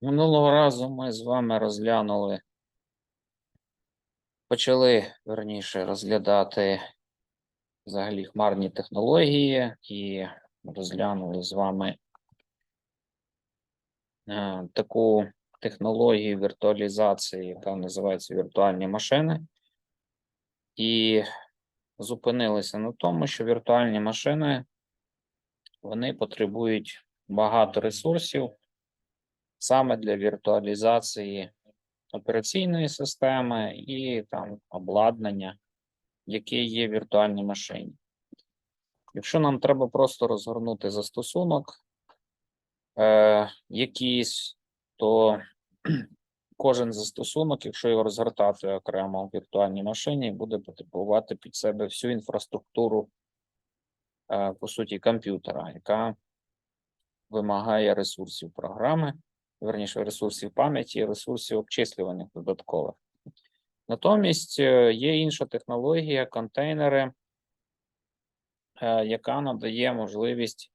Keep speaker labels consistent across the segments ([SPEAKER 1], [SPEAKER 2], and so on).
[SPEAKER 1] Минулого разу ми з вами розглянули, почали верніше розглядати взагалі хмарні технології і розглянули з вами е, таку технологію віртуалізації, яка називається віртуальні машини. І зупинилися на тому, що віртуальні машини вони потребують багато ресурсів саме для віртуалізації операційної системи і там обладнання, яке є в віртуальній машині. Якщо нам треба просто розгорнути застосунок е, якийсь, то кожен застосунок, якщо його розгортати окремо в віртуальній машині, буде потребувати під себе всю інфраструктуру, е, по суті, комп'ютера, яка вимагає ресурсів програми, верніше ресурсів пам'яті, ресурсів обчислювання додаткових. Натомість е, є інша технологія, контейнери, е, яка надає можливість,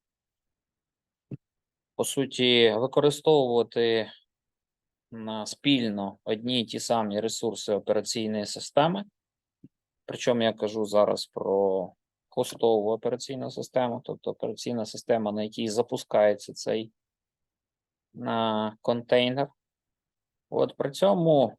[SPEAKER 1] по суті, використовувати спільно одні й ті самі ресурси операційної системи. Причому я кажу зараз про хостову операційну систему, тобто операційна система, на якій запускається цей на контейнер. От при цьому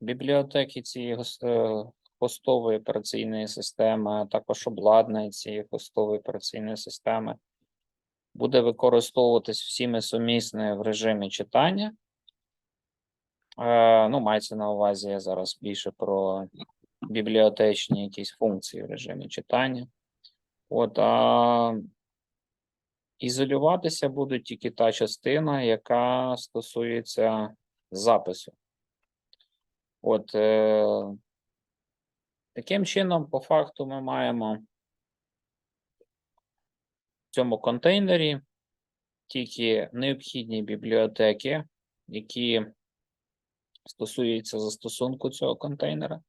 [SPEAKER 1] бібліотеки цієї е, хостової операційної системи, а також обладнання цієї хостової операційної системи буде використовуватись всіми сумісне в режимі читання. Е, ну, мається на увазі я зараз більше про бібліотечні якісь функції в режимі читання. От, а ізолюватися буде тільки та частина, яка стосується запису. От, е, таким чином, по факту, ми маємо в цьому контейнері тільки необхідні бібліотеки, які стосуються застосунку цього контейнера.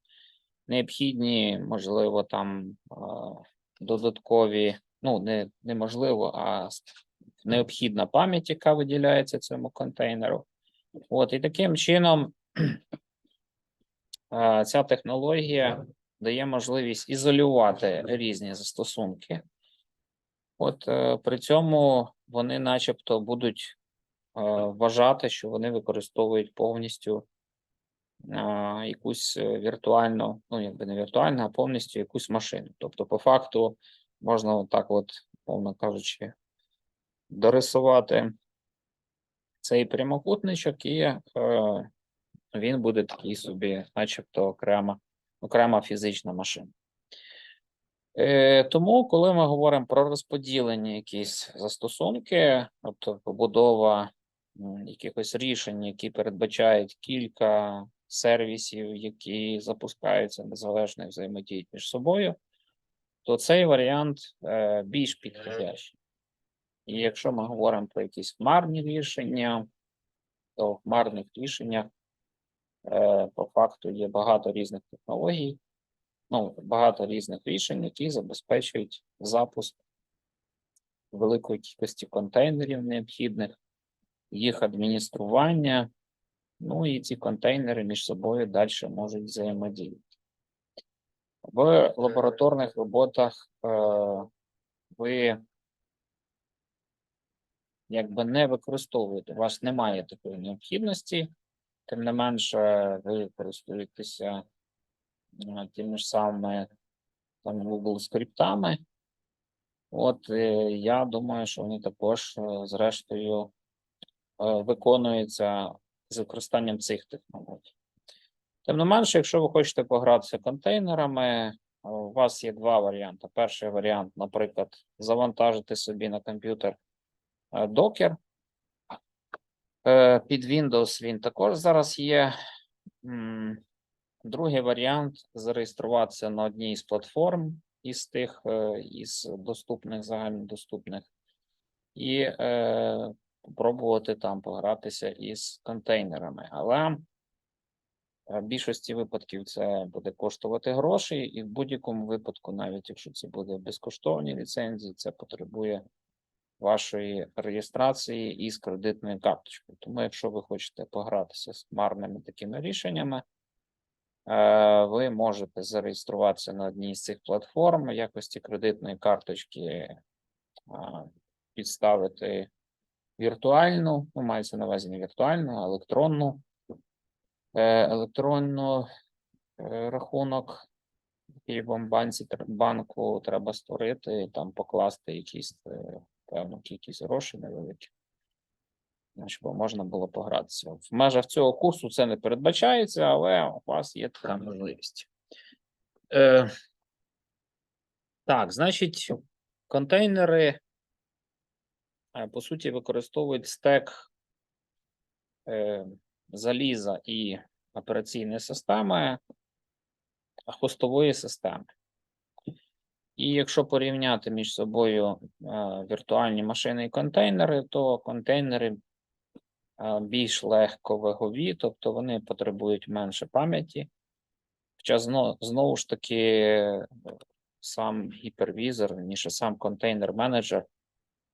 [SPEAKER 1] Необхідні, можливо, там а, додаткові, ну, не, неможливо, а необхідна пам'ять, яка виділяється цьому контейнеру. От, і таким чином ця технологія дає можливість ізолювати різні застосунки. От е, при цьому вони, начебто, будуть е, вважати, що вони використовують повністю а, якусь е, віртуальну, ну якби не віртуальну, а повністю якусь машину. Тобто, по факту, можна отак, от, мовно кажучи, дорисувати цей прямокутничок, і е, він буде такий собі, начебто, окрема, окрема фізична машина. Е, тому, коли ми говоримо про розподілені якісь застосунки, тобто побудова якихось рішень, які передбачають кілька сервісів, які запускаються незалежно взаємодіють між собою, то цей варіант е, більш підходящий. І якщо ми говоримо про якісь хмарні рішення, то в хмарних рішеннях е, по факту є багато різних технологій, ну, багато різних рішень, які забезпечують запуск великої кількості контейнерів необхідних, їх адміністрування, ну і ці контейнери між собою далі можуть взаємодіяти. В лабораторних роботах е, ви якби не використовуєте, у вас немає такої необхідності, тим не менше, ви користуєтеся е, тими ж самими там Google скриптами. От е, я думаю, що вони також, зрештою, виконуються з використанням цих технологій. Тим не менше, якщо ви хочете погратися контейнерами, е, у вас є два варіанти. Перший варіант, наприклад, завантажити собі на комп'ютер е, Docker. Е, Під Windows він також зараз є. Другий варіант зареєструватися на одній з платформ із тих, із доступних, загальнодоступних, і е, спробувати там погратися із контейнерами. Але в більшості випадків це буде коштувати гроші, і в будь-якому випадку, навіть якщо це буде безкоштовні ліцензії, це потребує вашої реєстрації із кредитною карточкою. Тому, якщо ви хочете погратися з хмарними такими рішеннями, е, ви можете зареєструватися на одній з цих платформ якості кредитної карточки, підставити віртуальну, ну, мається на увазі не віртуальну, а електронну, е, електронну е, рахунок в Києвому банці банку треба створити там покласти якісь е, певну кількість грошей невеликі. Щоб можна було погратися. В межах цього курсу це не передбачається, але у вас є така можливість. Е, так, значить, контейнери по суті використовують стек заліза і операційної системи хостової системи. І якщо порівняти між собою е, віртуальні машини і контейнери, то контейнери е, більш легковагові, тобто вони потребують менше пам'яті. Хоча знову, ж таки сам гіпервізор, ніж сам контейнер-менеджер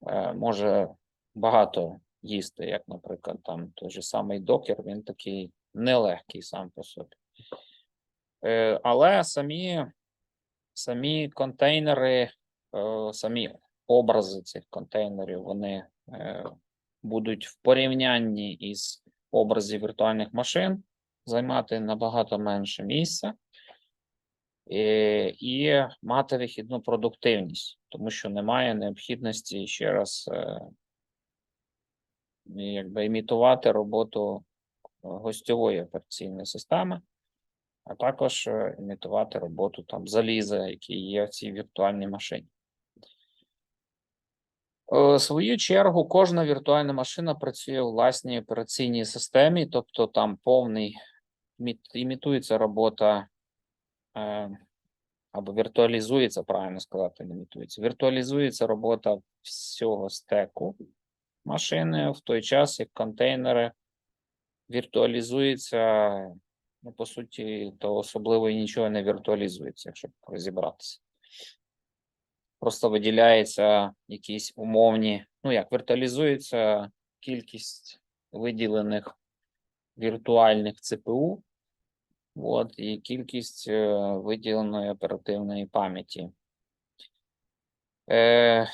[SPEAKER 1] е, може багато їсти, як, наприклад, там той же самий докер, він такий нелегкий сам по собі. Е, Але самі, самі контейнери, е, самі образи цих контейнерів, вони е, будуть в порівнянні із образів віртуальних машин займати набагато менше місця е, і мати вихідну продуктивність, тому що немає необхідності ще раз якби імітувати роботу гостьової операційної системи а також е, імітувати роботу там заліза, які є в цій віртуальній машині. Е, В свою чергу, кожна віртуальна машина працює у власній операційній системі, тобто там повний імітується робота е, або віртуалізується, правильно сказати, імітується. Віртуалізується робота всього стеку машини в той час, як контейнери віртуалізуються ну, по суті, то особливо і нічого не віртуалізується, якщо розібратися. Просто виділяється якісь умовні, ну як віртуалізується кількість виділених віртуальних ЦПУ, от, і кількість е, виділеної оперативної пам'яті. Е,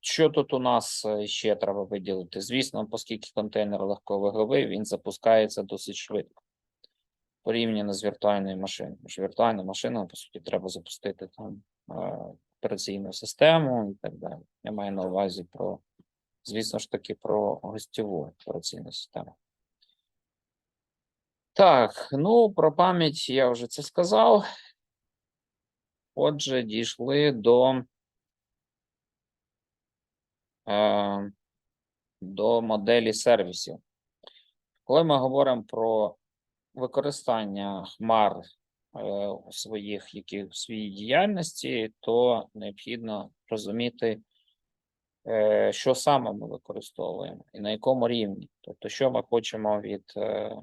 [SPEAKER 1] що тут у нас е, ще треба виділити? Звісно, оскільки контейнер легковаговий, він запускається досить швидко. Порівняно з віртуальною машиною. Що віртуальна машина, по суті, треба запустити там е, операційну систему і так далі. Я маю на увазі про, звісно ж таки, про гостьову операційну систему. Так, ну про пам'ять я вже це сказав. Отже, дійшли до до моделі сервісів. Коли ми говоримо про використання хмар е, у своїх які, в своїй діяльності, то необхідно розуміти, е, що саме ми використовуємо і на якому рівні. Тобто, що ми хочемо від, е,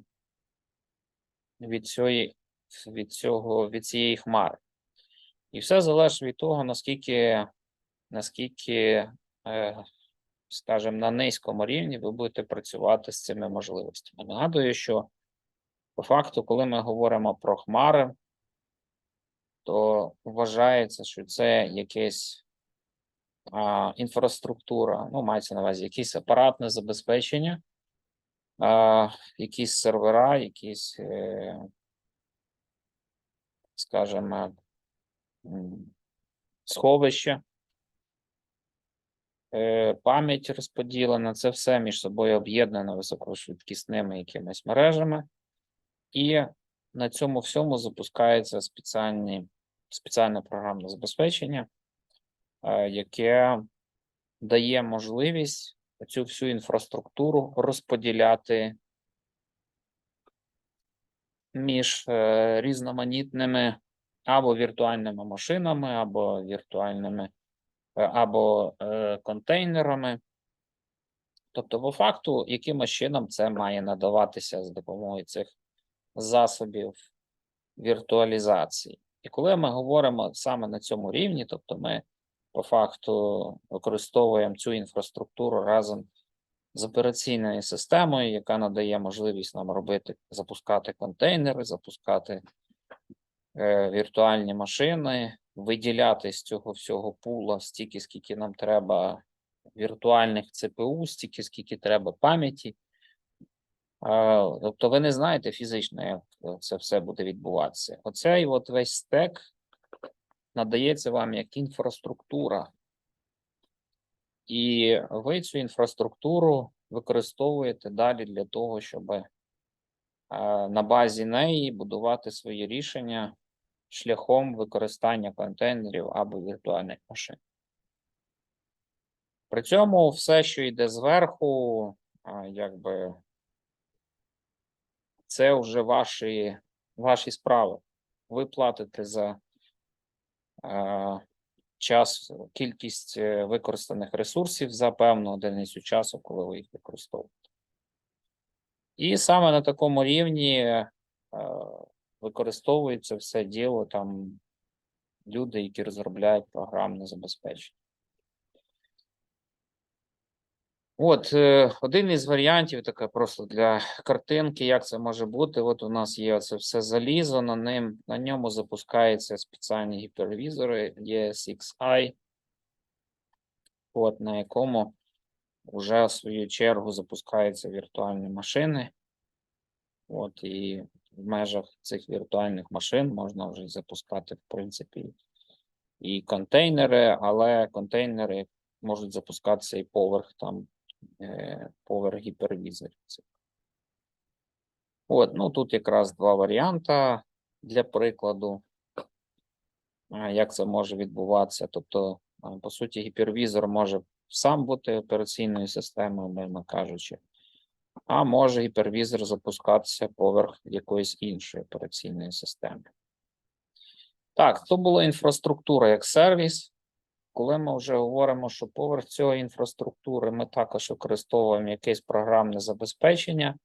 [SPEAKER 1] від, цієї, від, цього, від цієї хмари. І все залежить від того, наскільки, наскільки е, скажімо, на низькому рівні ви будете працювати з цими можливостями. Нагадую, що по факту, коли ми говоримо про хмари, то вважається, що це якась а, інфраструктура, ну, мається на увазі якесь апаратне забезпечення, а, якісь сервера, якісь, е, скажімо, сховища, пам'ять розподілена, це все між собою об'єднано високошвидкісними якимись мережами, і на цьому всьому запускається спеціальні, спеціальне програмне забезпечення, е, яке дає можливість цю всю інфраструктуру розподіляти між е, різноманітними або віртуальними машинами, або віртуальними е, або е, контейнерами. Тобто, по факту, якимось чином це має надаватися з допомогою цих засобів віртуалізації. І коли ми говоримо саме на цьому рівні, тобто ми по факту використовуємо цю інфраструктуру разом з операційною системою, яка надає можливість нам робити, запускати контейнери, запускати е, віртуальні машини, виділяти з цього всього пула стільки, скільки нам треба віртуальних ЦПУ, стільки, скільки треба пам'яті. Тобто ви не знаєте фізично, як е, це все буде відбуватися. Оцей от весь стек надається вам як інфраструктура. І ви цю інфраструктуру використовуєте далі для того, щоб е, на базі неї будувати свої рішення шляхом використання контейнерів або віртуальних машин. При цьому все, що йде зверху, якби це вже ваші, ваші справи. Ви платите за е, час, кількість е, використаних ресурсів за певну одиницю часу, коли ви їх використовуєте. І саме на такому рівні е, використовується все діло там люди, які розробляють програмне забезпечення. От е, один із варіантів, така просто для картинки, як це може бути. От у нас є це все залізо, на ним на ньому запускаються спеціальні гіпервізори ESXi, от на якому вже в свою чергу запускаються віртуальні машини. От і в межах цих віртуальних машин можна вже запускати, в принципі, і контейнери, але контейнери можуть запускатися і поверх там е, поверх гіпервізорів. От, ну тут якраз два варіанти для прикладу, як це може відбуватися. Тобто, по суті, гіпервізор може сам бути операційною системою, мовно кажучи, а може гіпервізор запускатися поверх якоїсь іншої операційної системи. Так, то була інфраструктура як сервіс. Коли ми вже говоримо, що поверх цієї інфраструктури ми також використовуємо якесь програмне забезпечення,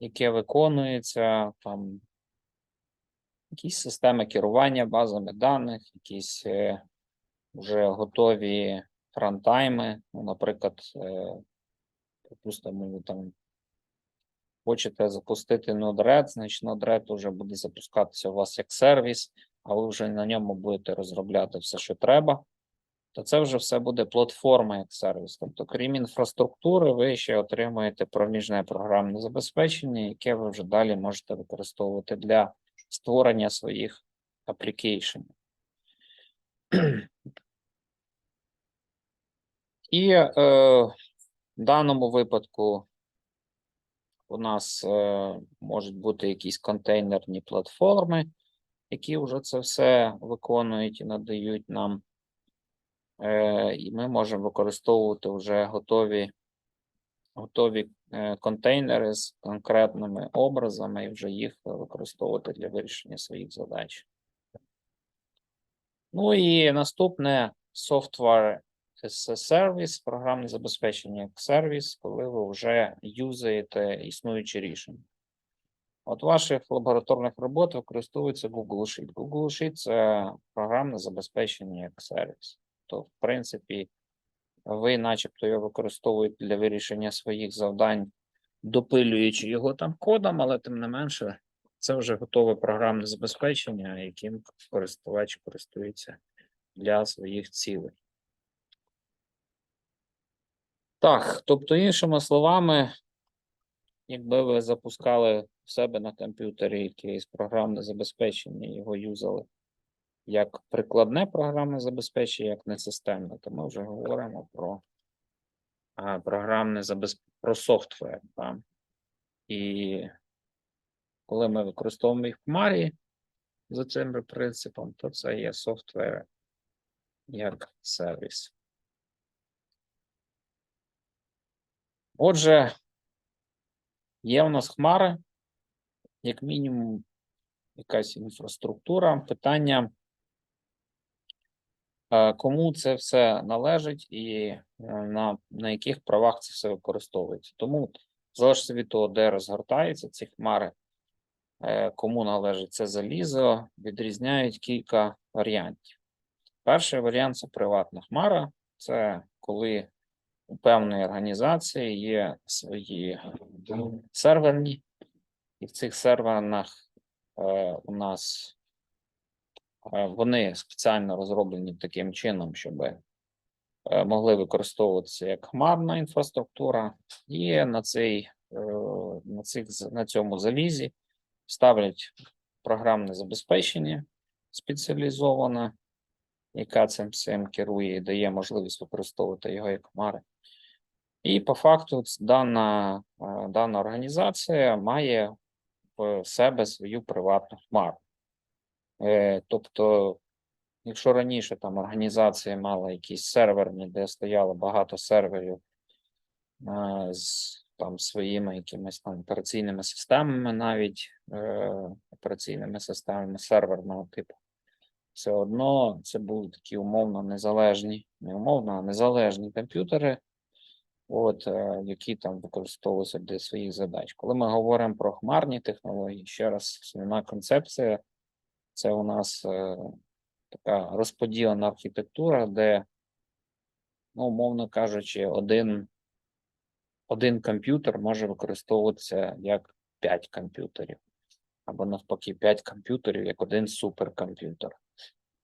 [SPEAKER 1] яке виконується там якісь системи керування базами даних, якісь е, вже готові фронтайми. Ну, наприклад, е, припустимо, там хочете запустити Node-RED, значить Node-RED вже буде запускатися у вас як сервіс, а ви вже на ньому будете розробляти все, що треба то це вже все буде платформа як сервіс. Тобто, крім інфраструктури, ви ще отримуєте проміжне програмне забезпечення, яке ви вже далі можете використовувати для створення своїх аплікейшенів. І е, в даному випадку у нас е, можуть бути якісь контейнерні платформи, які вже це все виконують і надають нам Е, і ми можемо використовувати вже готові готові е, контейнери з конкретними образами і вже їх використовувати для вирішення своїх задач. Ну і наступне software service, програмне забезпечення як сервіс, коли ви вже юзаєте існуючі рішення. От ваших лабораторних робот використовується Google Sheet. Google Sheet – це програмне забезпечення як сервіс то в принципі ви, начебто, його використовуєте для вирішення своїх завдань, допилюючи його там кодом, але тим не менше, це вже готове програмне забезпечення, яким користувач користується для своїх цілей. Так, тобто, іншими словами, якби ви запускали в себе на комп'ютері якесь програмне забезпечення, його юзали як прикладне програмне забезпечення, як не системне, то ми вже говоримо про а, програмне забезпечення, про софтвер. Так? І коли ми використовуємо їх в Хмарі за цим принципом, то це є софтвер як сервіс. Отже, є у нас хмари, як мінімум, якась інфраструктура. Питання. Е, Кому це все належить і е, на, на яких правах це все використовується? Тому залежно від того, де розгортаються ці хмари, е, кому належить це залізо, відрізняють кілька варіантів. Перший варіант це приватна хмара. Це коли у певної організації є свої серверні, і в цих серверах е, у нас е, вони спеціально розроблені таким чином, щоб е, могли використовуватися як хмарна інфраструктура, і на цей е, на цих на цьому залізі ставлять програмне забезпечення спеціалізоване, яка цим всім керує і дає можливість використовувати його як хмари. І по факту дана, е, дана організація має в себе свою приватну хмару. Е, Тобто, якщо раніше там організація мала якісь серверні, де стояло багато серверів е, з там своїми якимись там операційними системами, навіть операційними системами серверного типу, все одно це були такі умовно незалежні, не умовно, а незалежні комп'ютери, от, е, які там використовуються для своїх задач. Коли ми говоримо про хмарні технології, ще раз основна концепція це у нас е, така розподілена архітектура, де, ну, умовно кажучи, один, один комп'ютер може використовуватися як 5 комп'ютерів, або навпаки, 5 комп'ютерів як один суперкомп'ютер.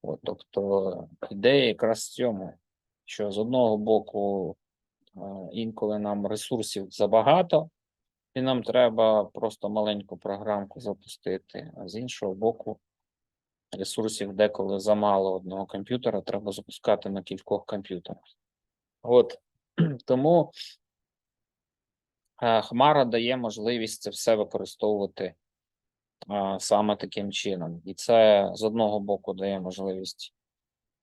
[SPEAKER 1] От, тобто ідея якраз в цьому, що з одного боку інколи нам ресурсів забагато, і нам треба просто маленьку програмку запустити, а з іншого боку, ресурсів деколи замало одного комп'ютера, треба запускати на кількох комп'ютерах. От тому е, Хмара дає можливість це все використовувати саме таким чином. І це з одного боку дає можливість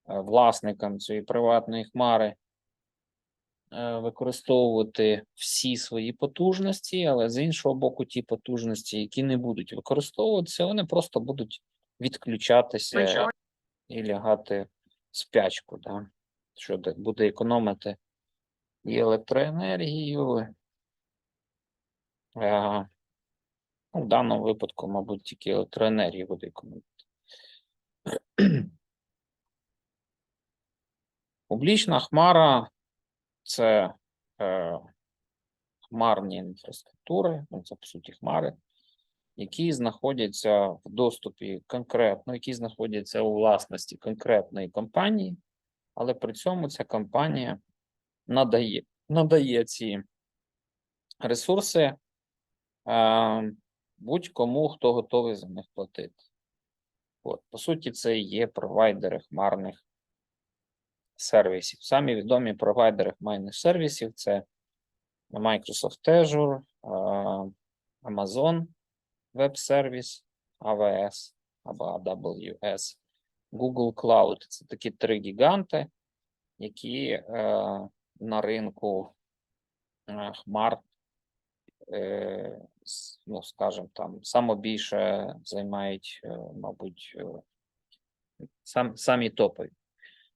[SPEAKER 1] е, власникам цієї приватної хмари е, використовувати всі свої потужності, але з іншого боку, ті потужності, які не будуть використовуватися, вони просто будуть відключатися і лягати в спячку, да? що буде економити і електроенергію. е, ну, в даному випадку, мабуть, тільки електроенергію буде економити. Публічна хмара це е, хмарні інфраструктури, ну, це по суті хмари, які знаходяться в доступі конкретно, які знаходяться у власності конкретної компанії, але при цьому ця компанія надає, надає ці ресурси е, будь-кому, хто готовий за них платити. От, по суті, це є провайдери хмарних сервісів. Самі відомі провайдери хмарних сервісів це Microsoft Azure, е, Amazon Web Service, AWS або AWS, Google Cloud. Це такі три гіганти, які е, на ринку е, хмар, е, ну, скажімо, там саме більше займають, мабуть, сам, самі топові.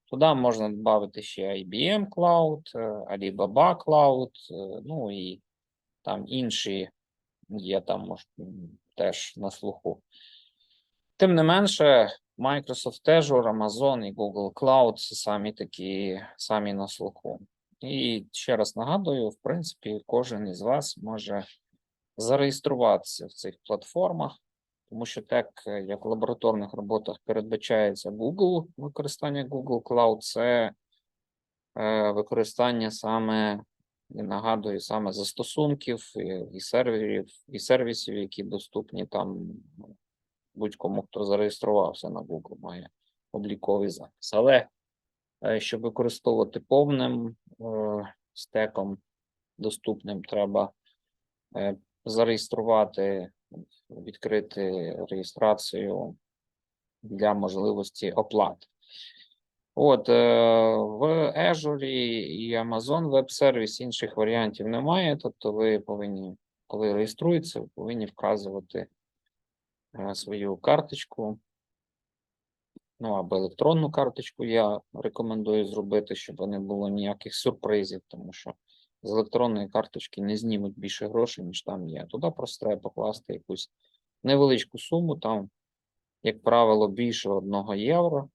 [SPEAKER 1] Туди можна додати ще IBM Cloud, е, Alibaba Cloud, е, ну і там інші є там може, теж на слуху. Тим не менше, Microsoft Azure, Amazon і Google Cloud самі такі, самі на слуху. І ще раз нагадую, в принципі, кожен із вас може зареєструватися в цих платформах, тому що так е, як в лабораторних роботах передбачається Google, використання Google Cloud, це е, використання саме, я нагадую, саме застосунків і, серверів, і сервісів, які доступні там ну, будь-кому, хто зареєструвався на Google, має обліковий запис. Але е, щоб використовувати повним стеком доступним, треба зареєструвати, відкрити реєстрацію для можливості оплати. От е, в Azure і Amazon Service інших варіантів немає. Тобто, ви повинні, коли реєструєтеся, ви повинні вказувати е, свою карточку. Ну або електронну карточку я рекомендую зробити, щоб не було ніяких сюрпризів, тому що з електронної карточки не знімуть більше грошей, ніж там є. Туди просто треба покласти якусь невеличку суму, там, як правило, більше одного євро.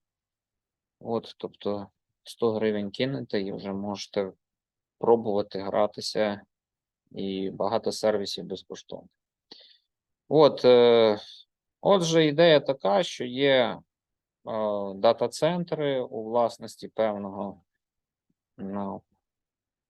[SPEAKER 1] От, тобто 100 гривень кинете і вже можете пробувати гратися, і багато сервісів безкоштовно. От, е, отже, ідея така, що є е, дата-центри у власності певного ну,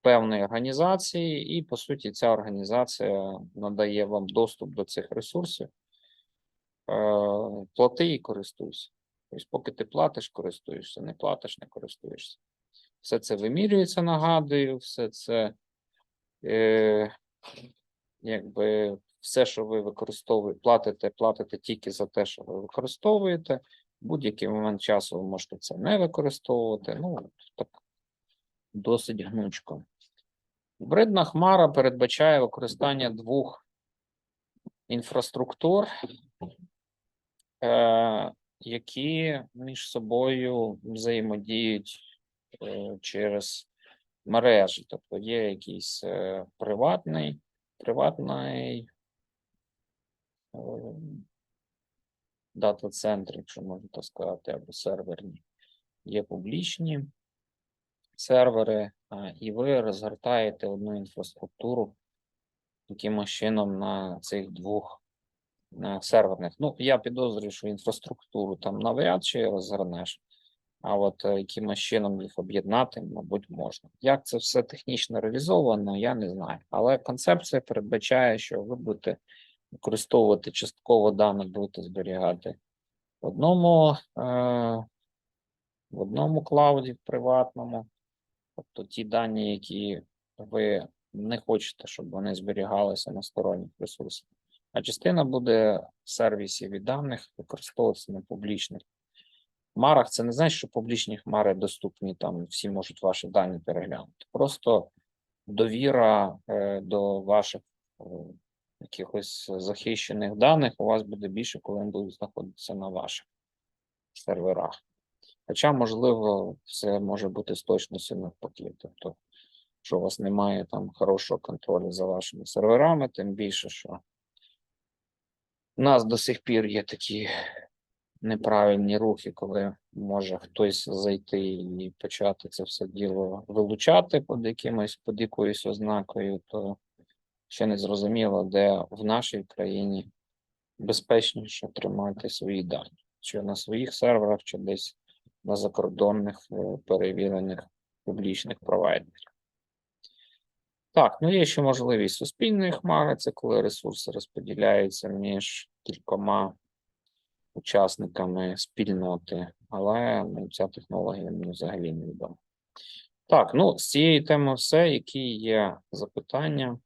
[SPEAKER 1] певної організації, і по суті, ця організація надає вам доступ до цих ресурсів. Е, Плати і користуйся. Тобто, поки ти платиш, користуєшся, не платиш, не користуєшся. Все це вимірюється, нагадую, все це е, якби все, що ви використовуєте, платите, платите тільки за те, що ви використовуєте. Будь-який момент часу ви можете це не використовувати. Ну, так досить гнучко. Гібридна хмара передбачає використання двох інфраструктур, е, які між собою взаємодіють е, через мережі. Тобто є якийсь е, приватний, приватний дата-центр, якщо можна так сказати, або серверні. Є публічні сервери, і ви розгортаєте одну інфраструктуру якимось чином на цих двох серверних. Ну, я підозрюю, що інфраструктуру там навряд чи розгорнеш, а от е, якимось чином їх об'єднати, мабуть, можна. Як це все технічно реалізовано, я не знаю. Але концепція передбачає, що ви будете використовувати частково дані, будете зберігати в одному, е, в одному клауді, в приватному. Тобто ті дані, які ви не хочете, щоб вони зберігалися на сторонніх ресурсах. А частина буде сервісів і даних використовуватися на публічних хмарах. Це не значить, що публічні хмари доступні, там всі можуть ваші дані переглянути. Просто довіра е, до ваших е, якихось захищених даних у вас буде більше, коли вони будуть знаходитися на ваших серверах. Хоча, можливо, все може бути з точністю навпаки. Тобто, що у вас немає там хорошого контролю за вашими серверами, тим більше, що у нас до сих пір є такі неправильні рухи, коли може хтось зайти і почати це все діло вилучати під якимось під якоюсь ознакою, то ще не зрозуміло, де в нашій країні безпечніше тримати свої дані, чи на своїх серверах, чи десь на закордонних е, перевірених публічних провайдерів. Так, ну є ще можливість суспільної хмари, це коли ресурси розподіляються між кількома учасниками спільноти, але ну, ця технологія мені взагалі не відома. Так, ну з цієї теми все. Які є запитання?